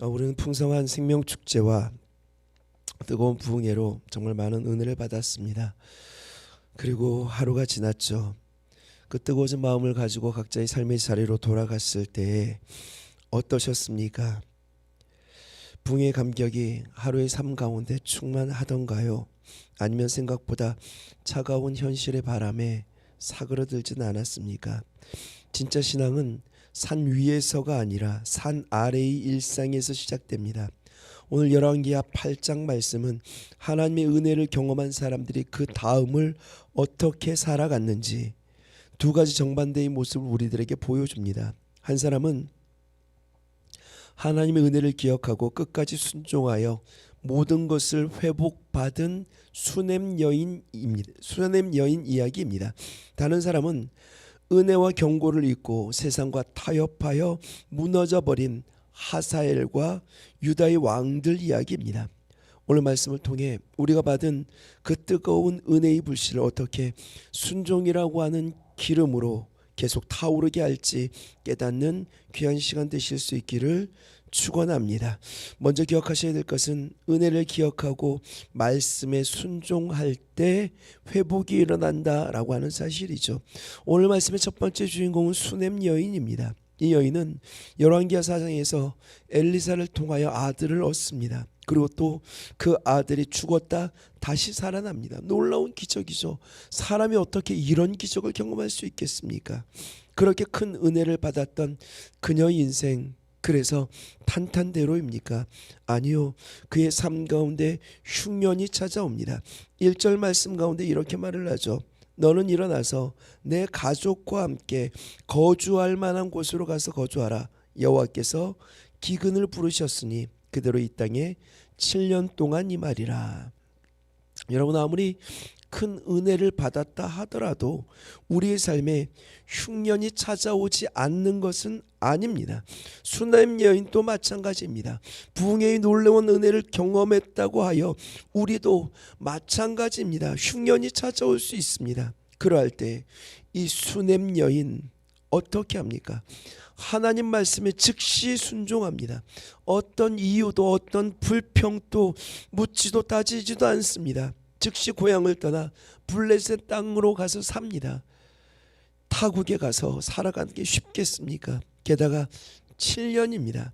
어, 우리는 풍성한 생명 축제와 뜨거운 부흥회로 정말 많은 은혜를 받았습니다. 그리고 하루가 지났죠. 그 뜨거워진 마음을 가지고 각자의 삶의 자리로 돌아갔을 때 어떠셨습니까? 붕의 감격이 하루의 삶 가운데 충만하던가요? 아니면 생각보다 차가운 현실의 바람에 사그러들진 않았습니까? 진짜 신앙은 산 위에서가 아니라 산 아래의 일상에서 시작됩니다. 오늘 열왕기하 8장 말씀은 하나님의 은혜를 경험한 사람들이 그 다음을 어떻게 살아갔는지 두 가지 정반대의 모습을 우리들에게 보여줍니다. 한 사람은 하나님의 은혜를 기억하고 끝까지 순종하여 모든 것을 회복받은 수냄 여인입니다. 수냄 여인 이야기입니다. 다른 사람은 은혜와 경고를 잊고 세상과 타협하여 무너져 버린 하사엘과 유다의 왕들 이야기입니다. 오늘 말씀을 통해 우리가 받은 그 뜨거운 은혜의 불씨를 어떻게 순종이라고 하는 기름으로 계속 타오르게 할지 깨닫는 귀한 시간 되실 수 있기를 축원합니다. 먼저 기억하셔야 될 것은 은혜를 기억하고 말씀에 순종할 때 회복이 일어난다라고 하는 사실이죠. 오늘 말씀의 첫 번째 주인공은 수냄 여인입니다. 이 여인은 열왕기하 사장에서 엘리사를 통하여 아들을 얻습니다. 그리고 또 그 아들이 죽었다 다시 살아납니다. 놀라운 기적이죠. 사람이 어떻게 이런 기적을 경험할 수 있겠습니까? 그렇게 큰 은혜를 받았던 그녀의 인생 그래서 탄탄대로입니까? 아니요. 그의 삶 가운데 흉년이 찾아옵니다. 1절 말씀 가운데 이렇게 말을 하죠. 너는 일어나서 내 가족과 함께 거주할 만한 곳으로 가서 거주하라. 여호와께서 기근을 부르셨으니 그대로 이 땅에 7년 동안 이 말이라. 여러분 아무리 큰 은혜를 받았다 하더라도 우리의 삶에 흉년이 찾아오지 않는 것은 아닙니다. 수남 여인도 마찬가지입니다. 부흥의 놀라운 은혜를 경험했다고 하여 우리도 마찬가지입니다. 흉년이 찾아올 수 있습니다. 그러할 때 이 수냄 여인 어떻게 합니까? 하나님 말씀에 즉시 순종합니다. 어떤 이유도 어떤 불평도 묻지도 따지지도 않습니다. 즉시 고향을 떠나 블레셋 땅으로 가서 삽니다. 타국에 가서 살아가는 게 쉽겠습니까? 게다가 7년입니다.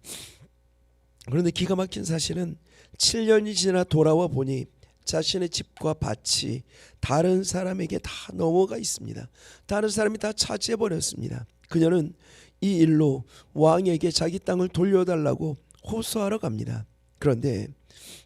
그런데 기가 막힌 사실은 7년이 지나 돌아와 보니 자신의 집과 밭이 다른 사람에게 다 넘어가 있습니다. 다른 사람이 다 차지해 버렸습니다. 그녀는 이 일로 왕에게 자기 땅을 돌려달라고 호소하러 갑니다. 그런데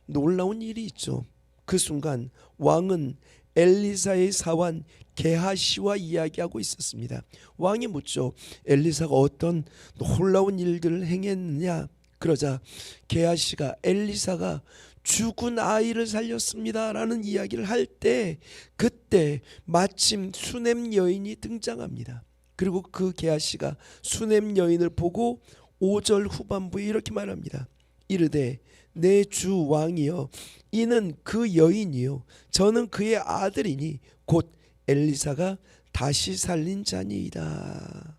놀라운 일이 있죠. 그 순간 왕은 엘리사의 사환 게하시와 이야기하고 있었습니다. 왕이 묻죠. 엘리사가 어떤 놀라운 일들을 행했느냐? 그러자 게하시가 엘리사가 죽은 아이를 살렸습니다라는 이야기를 할 때 그때 마침 수냄 여인이 등장합니다. 그리고 그 게하시가 수냄 여인을 보고 5절 후반부에 이렇게 말합니다. 이르되 내 주 왕이여 이는 그 여인이요 저는 그의 아들이니 곧 엘리사가 다시 살린 자니이다.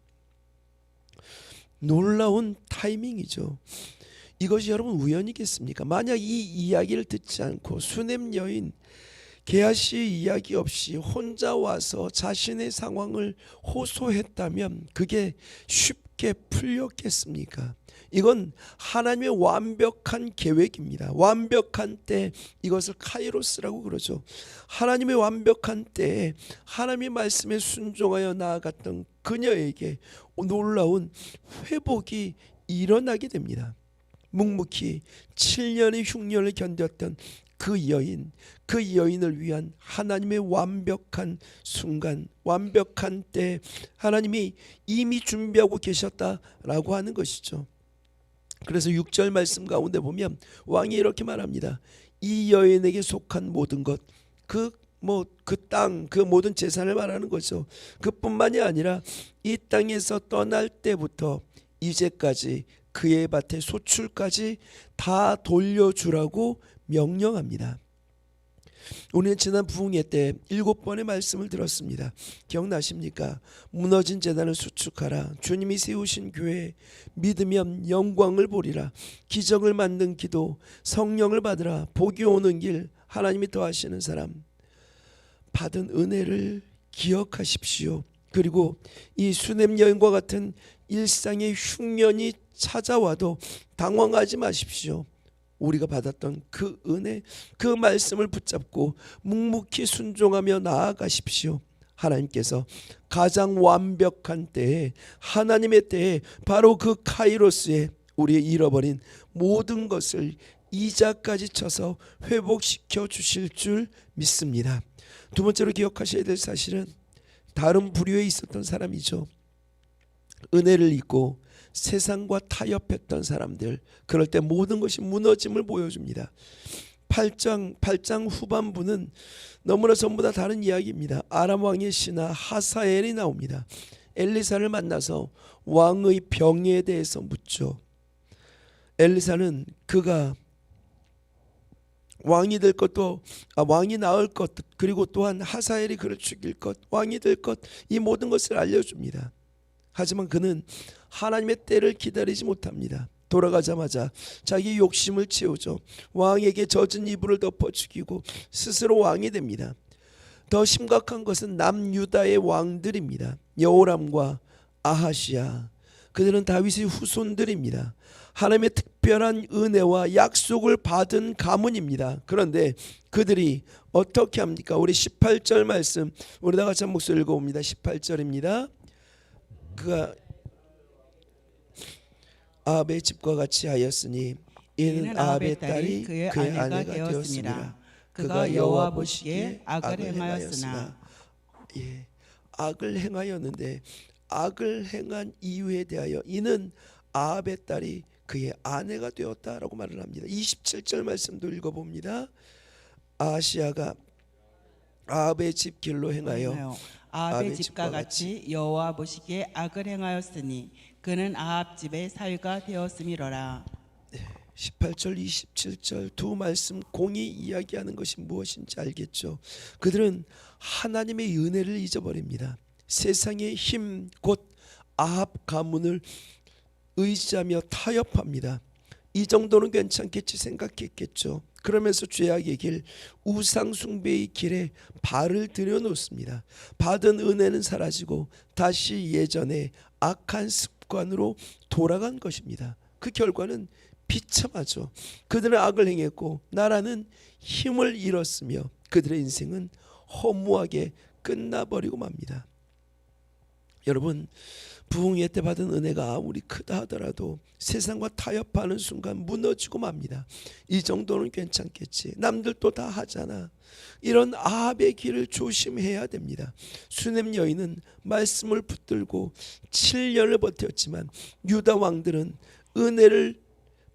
놀라운 타이밍이죠. 이것이 여러분 우연이겠습니까? 만약 이 이야기를 듣지 않고 수냄 여인 게하시의 이야기 없이 혼자 와서 자신의 상황을 호소했다면 그게 쉽 게 풀렸겠습니까? 이건 하나님의 완벽한 계획입니다. 완벽한 때 이것을 카이로스라고 그러죠. 하나님의 완벽한 때에 하나님의 말씀에 순종하여 나아갔던 그녀에게 놀라운 회복이 일어나게 됩니다. 묵묵히 7년의 흉년을 견뎠던 그 여인, 그 여인을 위한 하나님의 완벽한 순간, 완벽한 때 하나님이 이미 준비하고 계셨다라고 하는 것이죠. 그래서 6절 말씀 가운데 보면 왕이 이렇게 말합니다. 이 여인에게 속한 모든 것, 그 뭐 그 땅, 그 모든 재산을 말하는 거죠. 그뿐만이 아니라 이 땅에서 떠날 때부터 이제까지 그의 밭의 소출까지 다 돌려주라고 명령합니다. 우리는 지난 부흥회 때 일곱 번의 말씀을 들었습니다. 기억나십니까? 무너진 재단을 수축하라. 주님이 세우신 교회 믿으면 영광을 보리라. 기적을 만든 기도, 성령을 받으라. 복이 오는 길, 하나님이 더하시는 사람. 받은 은혜를 기억하십시오. 그리고 이 수냄 여인과 같은 일상의 흉년이 찾아와도 당황하지 마십시오. 우리가 받았던 그 은혜, 그 말씀을 붙잡고 묵묵히 순종하며 나아가십시오. 하나님께서 가장 완벽한 때에 하나님의 때에 바로 그 카이로스에 우리의 잃어버린 모든 것을 이자까지 쳐서 회복시켜 주실 줄 믿습니다. 두 번째로 기억하셔야 될 사실은 다른 부류에 있었던 사람이죠. 은혜를 잊고 세상과 타협했던 사람들 그럴 때 모든 것이 무너짐을 보여줍니다. 8장 8장 후반부는 너무나 전부 다 다른 이야기입니다. 아람 왕의 신하 하사엘이 나옵니다. 엘리사를 만나서 왕의 병에 대해서 묻죠. 엘리사는 그가 왕이 될 것도 아, 왕이 나을 것 그리고 또한 하사엘이 그를 죽일 것 왕이 될 것 이 모든 것을 알려줍니다. 하지만 그는 하나님의 때를 기다리지 못합니다. 돌아가자마자 자기 욕심을 채우죠. 왕에게 젖은 이불을 덮어 죽이고 스스로 왕이 됩니다. 더 심각한 것은 남유다의 왕들입니다. 여호람과 아하시아 그들은 다윗의 후손들입니다. 하나님의 특별한 은혜와 약속을 받은 가문입니다. 그런데 그들이 어떻게 합니까? 우리 18절 말씀 우리 다 같이 한 목소리 읽어봅니다. 18절입니다. 그가 아합의 집과 같이 하였으니 이는 아합의 딸이 그의 아내가 되었습니다. 그가 여호와 보시기에 악을 행하였으나 예, 악을 행하였는데 악을 행한 이유에 대하여 이는 아합의 딸이 그의 아내가 되었다라고 말을 합니다. 27절 말씀도 읽어봅니다. 아시아가 아합의 집 길로 행하여 아합의 집과 같이 여호와 보시기에 악을 행하였으니 그는 아합 집의 사위가 되었음이로라. 18절 27절 두 말씀 공이 이야기하는 것이 무엇인지 알겠죠. 그들은 하나님의 은혜를 잊어버립니다. 세상의 힘 곧 아합 가문을 의지하며 타협합니다. 이 정도는 괜찮겠지 생각했겠죠. 그러면서 죄악의 길, 우상 숭배의 길에 발을 들여놓습니다. 받은 은혜는 사라지고 다시 예전의 악한 습관으로 돌아간 것입니다. 그 결과는 비참하죠. 그들은 악을 행했고 나라는 힘을 잃었으며 그들의 인생은 허무하게 끝나버리고 맙니다. 여러분 부흥회 때 받은 은혜가 아무리 크다 하더라도 세상과 타협하는 순간 무너지고 맙니다. 이 정도는 괜찮겠지. 남들도 다 하잖아. 이런 아합의 길을 조심해야 됩니다. 수냄 여인은 말씀을 붙들고 7년을 버텼지만 유다 왕들은 은혜를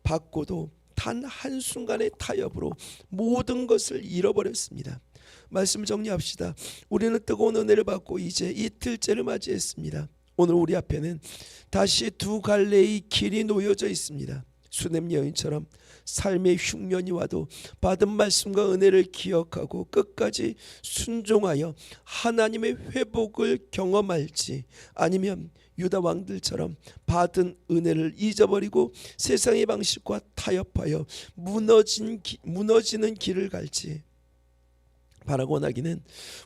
받고도 단 한순간의 타협으로 모든 것을 잃어버렸습니다. 말씀 정리합시다. 우리는 뜨거운 은혜를 받고 이제 이틀째를 맞이했습니다. 오늘 우리 앞에는 다시 두 갈래의 길이 놓여져 있습니다. 수냄 여인처럼 삶의 흉년이 와도 받은 말씀과 은혜를 기억하고 끝까지 순종하여 하나님의 회복을 경험할지 아니면 유다 왕들처럼 받은 은혜를 잊어버리고 세상의 방식과 타협하여 무너진 기, 무너지는 길을 갈지 바라고 원하기는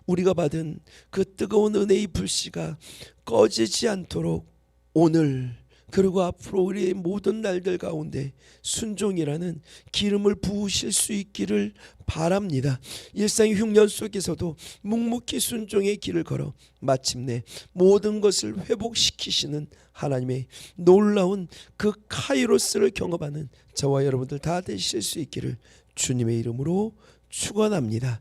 우리가 받은 그 뜨거운 은혜의 불씨가 꺼지지 않도록 오늘 그리고 앞으로 우리의 모든 날들 가운데 순종이라는 기름을 부으실 수 있기를 바랍니다. 일상의 흉년 속에서도 묵묵히 순종의 길을 걸어 마침내 모든 것을 회복시키시는 하나님의 놀라운 그 카이로스를 경험하는 저와 여러분들 다 되실 수 있기를 주님의 이름으로 축원합니다.